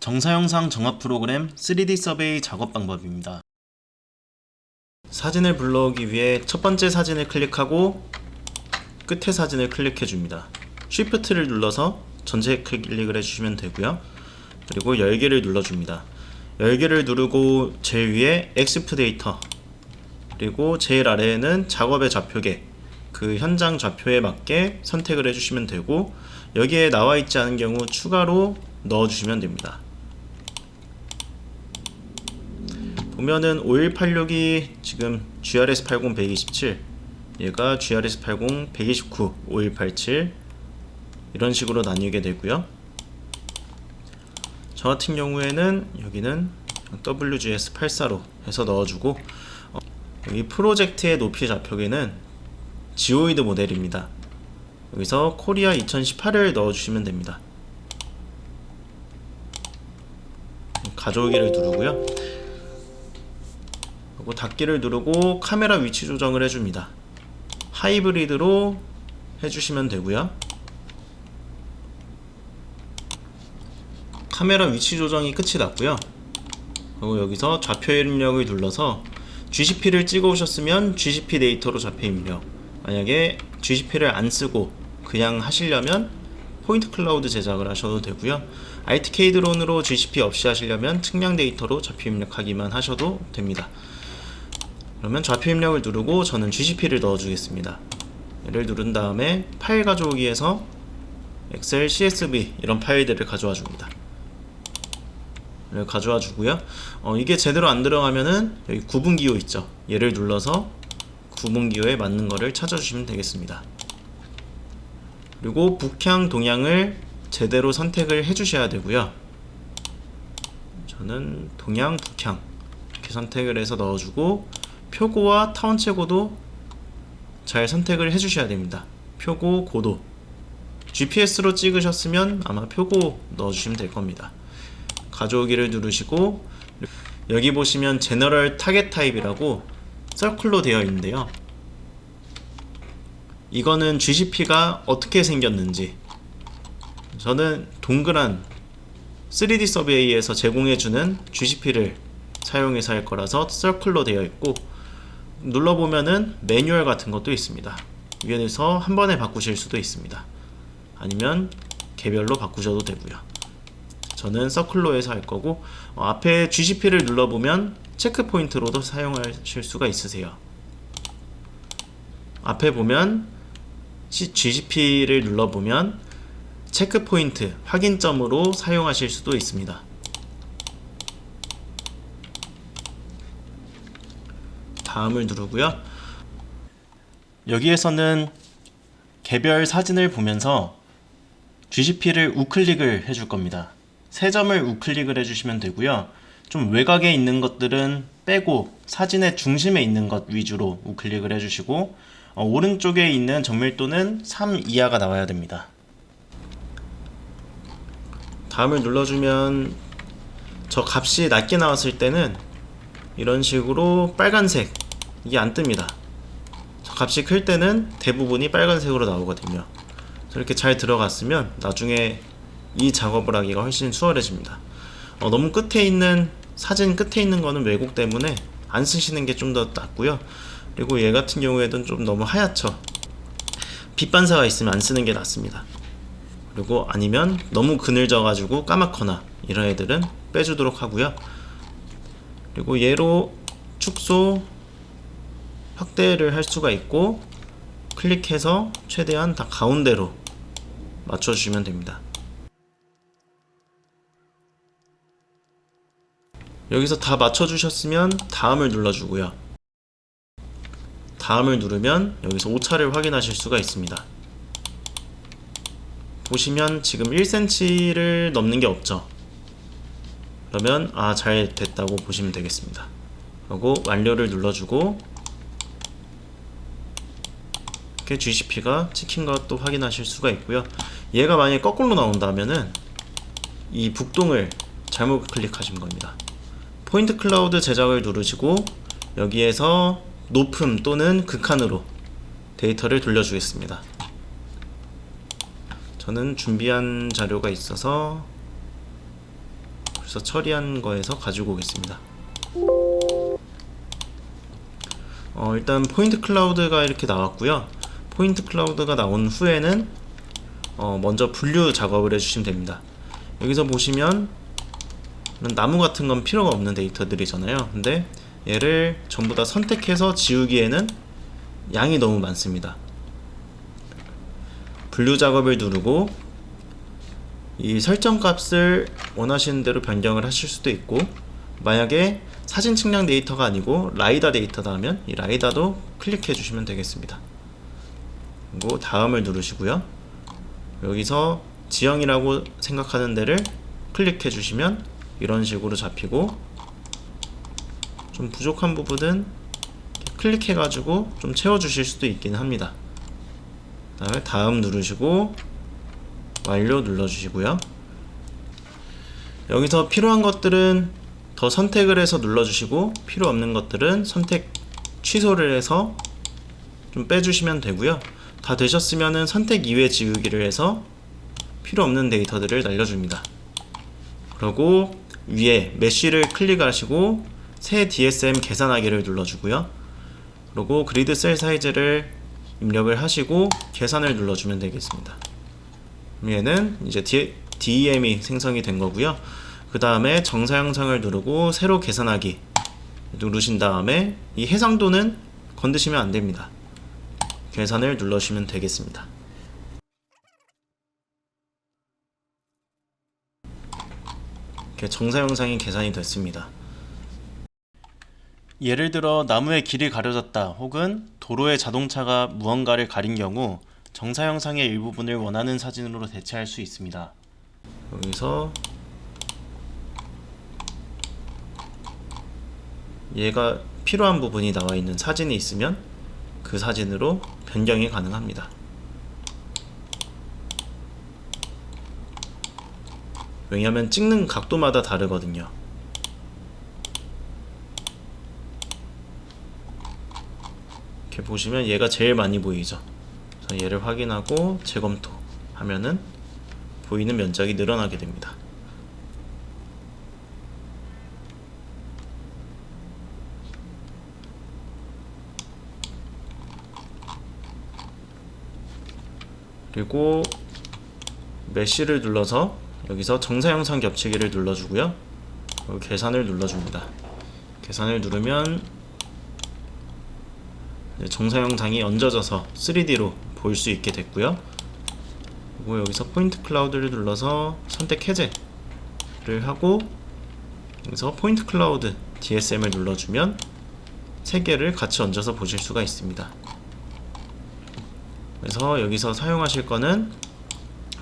정사영상 정합 프로그램 3D 서베이 작업 방법입니다. 사진을 불러오기 위해 첫 번째 사진을 클릭하고 끝에 사진을 클릭해 줍니다. Shift를 눌러서 전체 클릭을 해주시면 되고요. 그리고 열개를 눌러줍니다. 열개를 누르고 제일 위에 EXIF 데이터 그리고 제일 아래에는 작업의 좌표계 그 현장 좌표에 맞게 선택을 해주시면 되고 여기에 나와 있지 않은 경우 추가로 넣어주시면 됩니다. 보면은 5186이 지금 GRS 80 127 얘가 GRS 80 129 5187 이런 식으로 나뉘게 되고요. 저 같은 경우에는 여기는 WGS 84로 해서 넣어주고 어, 여기 프로젝트의 높이 좌표계는 지오이드 모델입니다. 여기서 코리아 2018을 넣어주시면 됩니다. 가져오기를 누르고요. 그리고 닫기를 누르고 카메라 위치 조정을 해줍니다. 하이브리드로 해주시면 되고요. 카메라 위치 조정이 끝이 났고요. 그리고 여기서 좌표 입력을 눌러서 GCP를 찍어 오셨으면 GCP 데이터로 좌표 입력. 만약에 GCP를 안 쓰고 그냥 하시려면 포인트 클라우드 제작을 하셔도 되고요. RTK 드론으로 GCP 없이 하시려면 측량 데이터로 좌표 입력하기만 하셔도 됩니다. 그러면 좌표 입력을 누르고 저는 GCP를 넣어주겠습니다. 얘를 누른 다음에 파일 가져오기에서 엑셀, CSV 이런 파일들을 가져와 줍니다. 를 가져와 주고요. 어, 이게 제대로 안 들어가면은 여기 구분 기호 있죠. 얘를 눌러서 구분 기호에 맞는 거를 찾아주시면 되겠습니다. 그리고 북향, 동향을 제대로 선택을 해주셔야 되고요. 저는 동향, 북향 이렇게 선택을 해서 넣어주고 표고와 타원 채고도 잘 선택을 해주셔야 됩니다. 표고, 고도 GPS로 찍으셨으면 아마 표고 넣어주시면 될 겁니다. 가져오기를 누르시고 여기 보시면 제너럴 타겟 타입이라고 서클로 되어 있는데요. 이거는 GCP가 어떻게 생겼는지 저는 동그란 3D 서베이에서 제공해주는 GCP를 사용해서 할 거라서 서클로 되어 있고 눌러보면은 매뉴얼 같은 것도 있습니다. 위에서 한 번에 바꾸실 수도 있습니다. 아니면 개별로 바꾸셔도 되고요. 저는 서클로에서 할 거고 어, 앞에 GCP를 눌러보면 체크 포인트로도 사용하실 수가 있으세요. 앞에 보면 GCP를 눌러보면 체크 포인트 확인점으로 사용하실 수도 있습니다. 다음을 누르고요. 여기에서는 개별 사진을 보면서 GCP를 우클릭을 해줄 겁니다. 세 점을 우클릭을 해주시면 되고요. 좀 외곽에 있는 것들은 빼고 사진의 중심에 있는 것 위주로 우클릭을 해주시고 어, 오른쪽에 있는 정밀도는 3 이하가 나와야 됩니다. 다음을 눌러주면 저 값이 낮게 나왔을 때는 이런 식으로 빨간색 이게 안 뜹니다. 저 값이 클 때는 대부분이 빨간색으로 나오거든요. 저렇게 잘 들어갔으면 나중에 이 작업을 하기가 훨씬 수월해집니다. 어, 너무 끝에 있는 사진 끝에 있는 거는 왜곡 때문에 안 쓰시는 게 좀 더 낫고요. 그리고 얘 같은 경우에는 좀 너무 하얗죠. 빛 반사가 있으면 안 쓰는 게 낫습니다. 그리고 아니면 너무 그늘져 가지고 까맣거나 이런 애들은 빼주도록 하고요. 그리고 얘로 축소 확대를 할 수가 있고 클릭해서 최대한 다 가운데로 맞춰주시면 됩니다. 여기서 다 맞춰주셨으면 다음을 눌러주고요. 다음을 누르면 여기서 오차를 확인하실 수가 있습니다. 보시면 지금 1cm를 넘는 게 없죠. 그러면 아 잘 됐다고 보시면 되겠습니다. 그리고 완료를 눌러주고 이렇게 GCP가 찍힌 것도 확인하실 수가 있고요. 얘가 만약에 거꾸로 나온다면은 이 북동을 잘못 클릭하신 겁니다. 포인트 클라우드 제작을 누르시고 여기에서 높음 또는 극한으로 데이터를 돌려주겠습니다. 저는 준비한 자료가 있어서 벌써 처리한 거에서 가지고 오겠습니다. 어, 일단 포인트 클라우드가 이렇게 나왔고요. 포인트 클라우드가 나온 후에는 어, 먼저 분류 작업을 해주시면 됩니다. 여기서 보시면 나무 같은 건 필요가 없는 데이터들이잖아요. 근데 얘를 전부 다 선택해서 지우기에는 양이 너무 많습니다. 분류 작업을 누르고 이 설정 값을 원하시는 대로 변경을 하실 수도 있고 만약에 사진 측량 데이터가 아니고 라이다 데이터다 하면 이 라이다도 클릭해 주시면 되겠습니다. 그리고 다음을 누르시고요. 여기서 지형이라고 생각하는 데를 클릭해 주시면 이런 식으로 잡히고 좀 부족한 부분은 클릭해 가지고 좀 채워 주실 수도 있긴 합니다. 그다음에 다음 누르시고 완료 눌러 주시고요. 여기서 필요한 것들은 더 선택을 해서 눌러 주시고 필요 없는 것들은 선택 취소를 해서 좀 빼주시면 되고요. 다 되셨으면은 선택 이외 지우기를 해서 필요 없는 데이터들을 날려줍니다. 그리고 위에 메쉬를 클릭하시고 새 DSM 계산하기를 눌러주고요. 그리고 그리드 셀 사이즈를 입력을 하시고 계산을 눌러주면 되겠습니다. 얘는 이제 DEM이 생성이 된 거고요. 그 다음에 정사 형상을 누르고 새로 계산하기 누르신 다음에 이 해상도는 건드시면 안 됩니다. 계산을 눌러주시면 되겠습니다. 이렇게 정사 형상이 계산이 됐습니다. 예를 들어 나무의 길이 가려졌다 혹은 도로에 자동차가 무언가를 가린 경우 정사 형상의 일부분을 원하는 사진으로 대체할 수 있습니다. 여기서 얘가 필요한 부분이 나와 있는 사진이 있으면 그 사진으로 변경이 가능합니다. 왜냐하면 찍는 각도마다 다르거든요. 이렇게 보시면 얘가 제일 많이 보이죠. 얘를 확인하고 재검토 하면은 보이는 면적이 늘어나게 됩니다. 그리고 메쉬를 눌러서 여기서 정사 형상 겹치기를 눌러주고요. 계산을 눌러줍니다. 계산을 누르면 이제 정사 형상이 얹어져서 3D로 보일 수 있게 됐고요. 그리고 여기서 포인트 클라우드를 눌러서 선택 해제를 하고 여기서 포인트 클라우드 DSM을 눌러주면 세 개를 같이 얹어서 보실 수가 있습니다. 그래서 여기서 사용하실 거는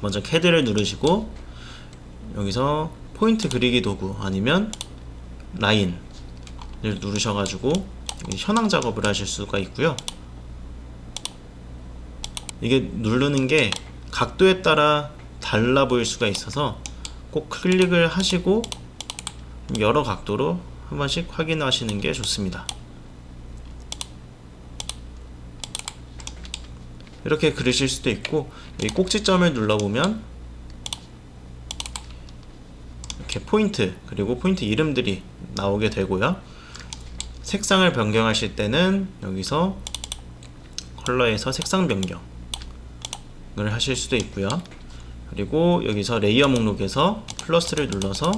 먼저 캐드를 누르시고 여기서 포인트 그리기 도구 아니면 라인을 누르셔가지고 현황 작업을 하실 수가 있고요. 이게 누르는 게 각도에 따라 달라 보일 수가 있어서 꼭 클릭을 하시고 여러 각도로 한 번씩 확인하시는 게 좋습니다. 이렇게 그리실 수도 있고 이 꼭지점을 눌러보면 이렇게 포인트 그리고 포인트 이름들이 나오게 되고요. 색상을 변경하실 때는 여기서 컬러에서 색상 변경을 하실 수도 있고요. 그리고 여기서 레이어 목록에서 플러스를 눌러서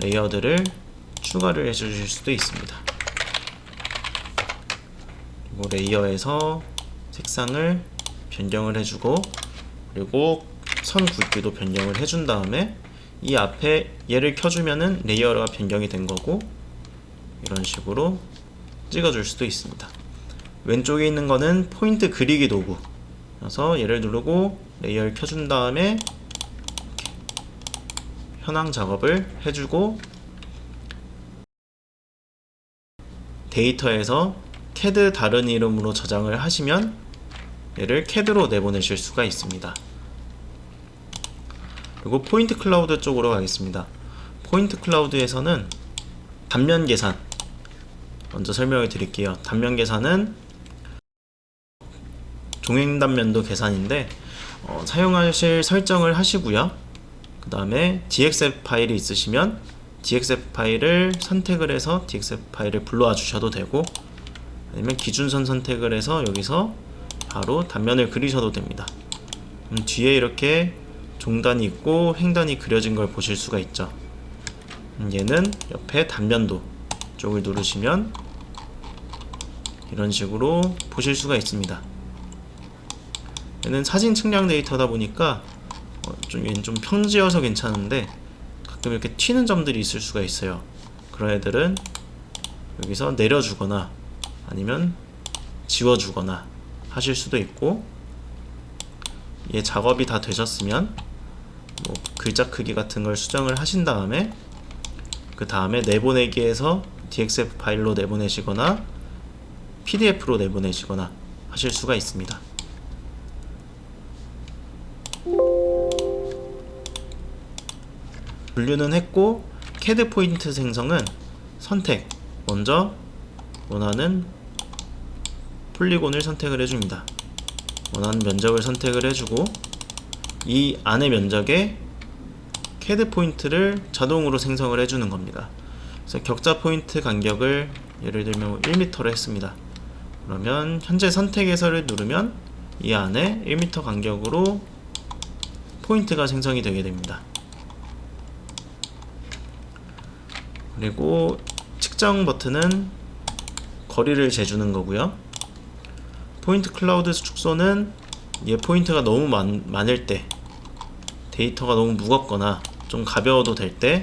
레이어들을 추가를 해 주실 수도 있습니다. 그리고 레이어에서 색상을 변경을 해주고 그리고 선 굵기도 변경을 해준 다음에 이 앞에 얘를 켜주면은 레이어가 변경이 된 거고 이런 식으로 찍어줄 수도 있습니다. 왼쪽에 있는 거는 포인트 그리기 도구 그래서 얘를 누르고 레이어를 켜준 다음에 현황 작업을 해주고 데이터에서 CAD 다른 이름으로 저장을 하시면 얘를 CAD로 내보내실 수가 있습니다. 그리고 포인트 클라우드 쪽으로 가겠습니다. 포인트 클라우드에서는 단면 계산 먼저 설명을 드릴게요. 단면 계산은 종횡 단면도 계산인데 어, 사용하실 설정을 하시고요. 그 다음에 DXF 파일이 있으시면 DXF 파일을 선택을 해서 DXF 파일을 불러와 주셔도 되고 아니면 기준선 선택을 해서 여기서 바로 단면을 그리셔도 됩니다. 음, 뒤에 이렇게 종단이 있고 횡단이 그려진 걸 보실 수가 있죠. 음, 얘는 옆에 단면도 쪽을 누르시면 이런 식으로 보실 수가 있습니다. 얘는 사진 측량 데이터다 보니까 어, 좀 얘는 좀 평지여서 괜찮은데 가끔 이렇게 튀는 점들이 있을 수가 있어요. 그런 애들은 여기서 내려주거나 아니면 지워주거나 하실 수도 있고 얘 작업이 다 되셨으면 뭐 글자 크기 같은 걸 수정을 하신 다음에 그 다음에 내보내기에서 DXF 파일로 내보내시거나 PDF로 내보내시거나 하실 수가 있습니다. 분류는 했고 캐드 포인트 생성은 선택 먼저 원하는 폴리곤을 선택을 해줍니다. 원하는 면적을 선택을 해주고 이 안의 면적에 캐드 포인트를 자동으로 생성을 해주는 겁니다. 그래서 격자 포인트 간격을 예를 들면 1m로 했습니다. 그러면 현재 선택에서를 누르면 이 안에 1m 간격으로 포인트가 생성이 되게 됩니다. 그리고 측정 버튼은 거리를 재주는 거고요. 포인트 클라우드 축소는 얘 포인트가 너무 많, 많을 때 데이터가 너무 무겁거나 좀 가벼워도 될 때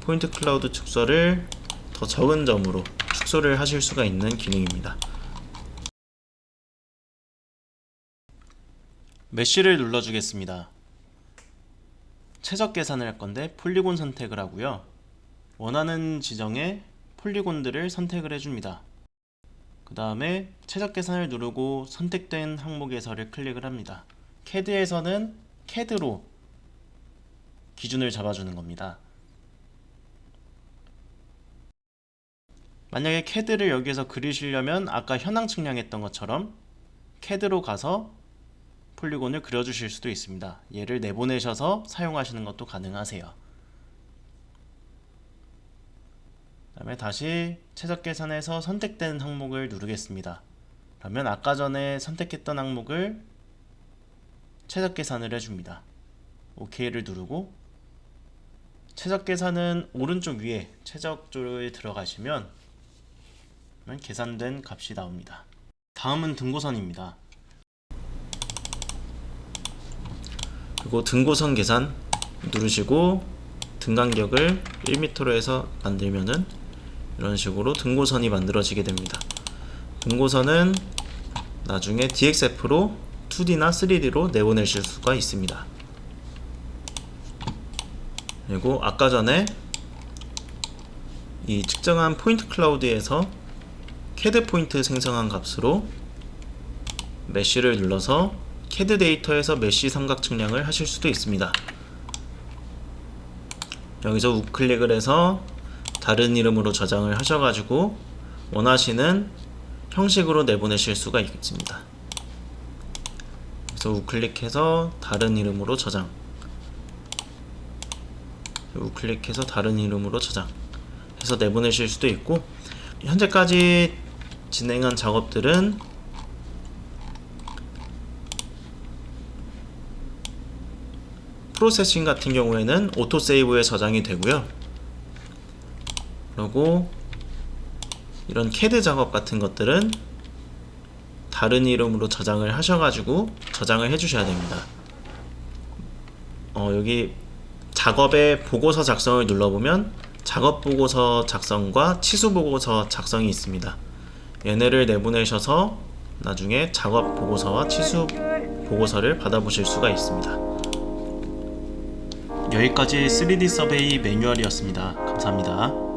포인트 클라우드 축소를 더 적은 점으로 축소를 하실 수가 있는 기능입니다. 메쉬를 눌러주겠습니다. 최적 계산을 할 건데 폴리곤 선택을 하고요. 원하는 지정에 폴리곤들을 선택을 해줍니다. 그 다음에 최적 계산을 누르고 선택된 항목에서를 클릭을 합니다. CAD에서는 CAD로 기준을 잡아주는 겁니다. 만약에 CAD를 여기에서 그리시려면 아까 현황 측량했던 것처럼 CAD로 가서 폴리곤을 그려주실 수도 있습니다. 얘를 내보내셔서 사용하시는 것도 가능하세요. 다음에 다시 최적 계산에서 선택된 항목을 누르겠습니다. 그러면 아까 전에 선택했던 항목을 최적 계산을 해줍니다. OK를 누르고 최적 계산은 오른쪽 위에 최적 조에 들어가시면 계산된 값이 나옵니다. 다음은 등고선입니다. 그리고 등고선 계산 누르시고 등 간격을 1m로 해서 만들면은 이런 식으로 등고선이 만들어지게 됩니다. 등고선은 나중에 DXF로 2D나 3D로 내보내실 수가 있습니다. 그리고 아까 전에 이 측정한 포인트 클라우드에서 캐드 포인트 생성한 값으로 메쉬를 눌러서 캐드 데이터에서 메쉬 삼각 측량을 하실 수도 있습니다. 여기서 우클릭을 해서 다른 이름으로 저장을 하셔가지고 원하시는 형식으로 내보내실 수가 있습니다. 그래서 우클릭해서 다른 이름으로 저장 우클릭해서 다른 이름으로 저장 해서 내보내실 수도 있고 현재까지 진행한 작업들은 프로세싱 같은 경우에는 오토 세이브에 저장이 되고요. 그리고 이런 캐드 작업 같은 것들은 다른 이름으로 저장을 하셔가지고 저장을 해주셔야 됩니다. 어, 여기 작업의 보고서 작성을 눌러보면 작업 보고서 작성과 치수 보고서 작성이 있습니다. 얘네를 내보내셔서 나중에 작업 보고서와 치수 보고서를 받아보실 수가 있습니다. 여기까지 3D 서베이 매뉴얼이었습니다. 감사합니다.